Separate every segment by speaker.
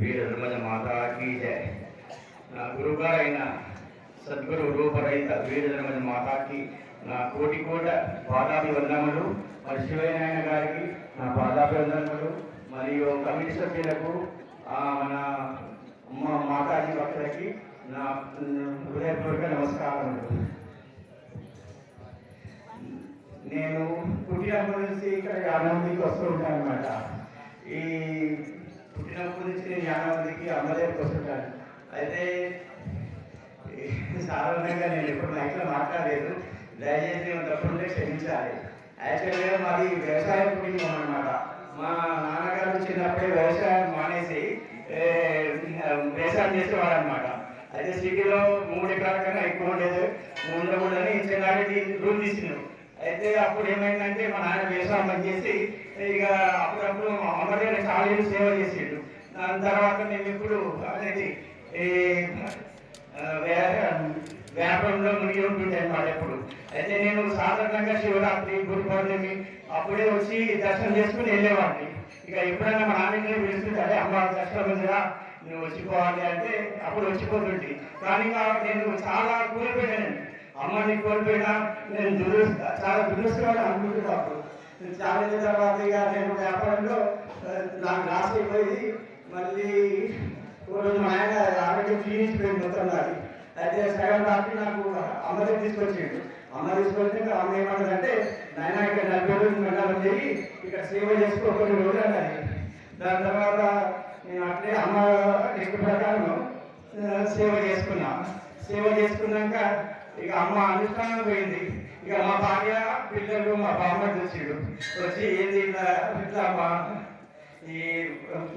Speaker 1: వీర ధర్మజ మాతాకి జయ నా గురుగారైన సద్గురు రూపరహిత వీర మాతాకి నా కోటి కోట పాదాభివందనములు. మరి శివనారాయణ గారికి నా పాదాభివందనములు. మరియు కమిటీ సభ్యులకు మన మా మాతాజీ భక్తులకి నా హృదయపూర్వక నమస్కారములు. నేను పుట్టినప్పటి నుంచి ఇక్కడ యానవదికి వస్తూ ఉంటాను అనమాట ఈ పుట్టినప్పటి నుంచి నేను అయితే సాధారణంగా నేను ఎప్పుడు మైక్లో మాట్లాడలేదు. దయచేసి నేను తప్పుంటే క్షమించాలి. యాక్చువల్గా మాది వ్యవసాయ కుటుంబం అనమాట మా నాన్నగారు చిన్నప్పుడే వ్యవసాయం మానేసి వ్యవసాయం చేసేవాడు అనమాట అయితే సిటీలో మూడు ఎకరాల కన్నా ఎక్కువ ఉండేది. ఉండకూడదని చిన్నటి రూల్ తీసినారు అయితే అప్పుడు ఏమైందంటే మా నాన్న వ్యవసాయం పనిచేసి చేసి ఇక అప్పుడప్పుడు అమ్మగారు చాలా సేవ చేసిండు. దాని తర్వాత మేము ఇప్పుడు అనేది వ్యాపారంలో మునిగి ఉంటుంది అనమాట ఎప్పుడు. అయితే నేను సాధారణంగా శివరాత్రి గురు పౌర్ణమి అప్పుడే వచ్చి దర్శనం చేసుకుని వెళ్ళేవాడిని. ఇక ఎప్పుడైనా మా నాన్నని పిలుస్తుంటే అమ్మ దర్శనం ఉందిరా నువ్వు వచ్చిపోవాలి అంటే అప్పుడు వచ్చిపోతుంది కానీ నేను చాలా కోల్పోయాను. అమ్మని కోల్పోయినా నేను దురుస్త చాలా దురదృష్టంగా అనుకుంటున్నాను. అప్పుడు చాలా తర్వాత ఇక నేను వ్యాపారంలో నాకు లాస్ అయిపోయి మళ్ళీ రోజు మా ఆయన ఆరోగ్యం క్షీణించిపోయింది మొత్తం నాది. అయితే సగం రాత్రి నాకు అమ్మ దగ్గర తీసుకొచ్చిండు. అమ్మ తీసుకొచ్చి అమ్మ ఏమన్నదంటే నాయన ఇక్కడ నలభై రోజులు మండలం చేయి ఇక్కడ సేవ చేసుకో కొన్ని రోజులు అన్నది. దాని తర్వాత నేను అట్లే అమ్మ ఇష్ట ప్రకారం సేవ చేసుకున్నా. సేవ చేసుకున్నాక ఇక అమ్మ అనుష్ఠానం పోయింది. ఇక మా భార్య పిల్లలు మా బామ్మ చూసిడు. వచ్చి ఏంది ఇట్లా ఇట్లా ఈ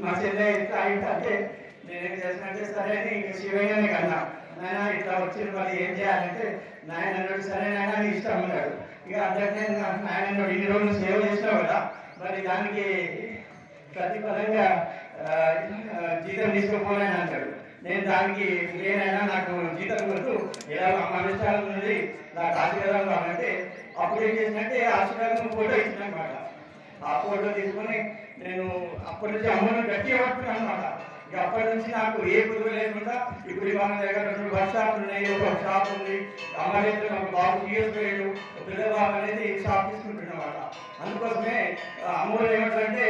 Speaker 1: మా చెల్లె ఇట్లా అయిందంటే నేనేం చేసినట్టే సరే అని ఇంక శివయ్యని కన్నా నాయన ఇట్లా వచ్చిన మరి ఏం చేయాలంటే నాయన అన్నాడు సరే నాయన అని ఇష్టం ఉన్నాడు. ఇక అందరికీ నాయన అన్నాడు ఇన్ని రోజులు సేవ చేసినావు కదా మరి దానికి ప్రతిఫలంగా జీతం తీసుకుపోలేని అంటాడు. నేను దానికి లేనైనా నాకు జీతం కొడుతూ ఇలా మా అనుష్ఠానం నాకు ఆశీర్వాదం కావాలంటే అప్పుడు ఏం చేసినట్టే ఆశీర్వాదం ఫోటో ఇచ్చినమాట ఆ ఫోటో తీసుకొని నేను అప్పటి నుంచి అమ్మను గట్టిగా పట్టుకున్నాను అనమాట ఇక అప్పటి నుంచి నాకు ఏ గురువు లేకుండా ఇప్పుడు మన దగ్గర రెండు బస్ షాప్ ఉన్నాయి ఒక షాప్ ఉంది. అమ్మ దగ్గర ఒక బాబు టీఎస్ వేయడు అనేది షాప్ తీసుకుంటున్నమాట అందుకోసమే ఆ, అమ్మోళ్ళు ఏమంటారంటే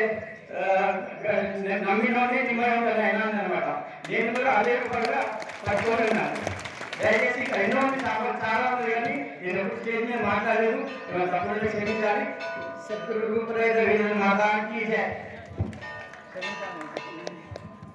Speaker 1: నేను నమ్మినోనే నిమ్మగా ఉంటాను ఆయన అనమాట నేను కూడా అదే పరంగా పట్టుకోలేన్నాను దయచేసి ఇక్కడ ఎన్నో చాలా చాలా నేను ఎప్పుడు స్టేజ్ మీద మాట్లాడలేదు ఏమైనా తప్పులు క్షమించాలి సద్గురు రూపరేత వీరుల మాతాకి జయ
Speaker 2: క్షమించాను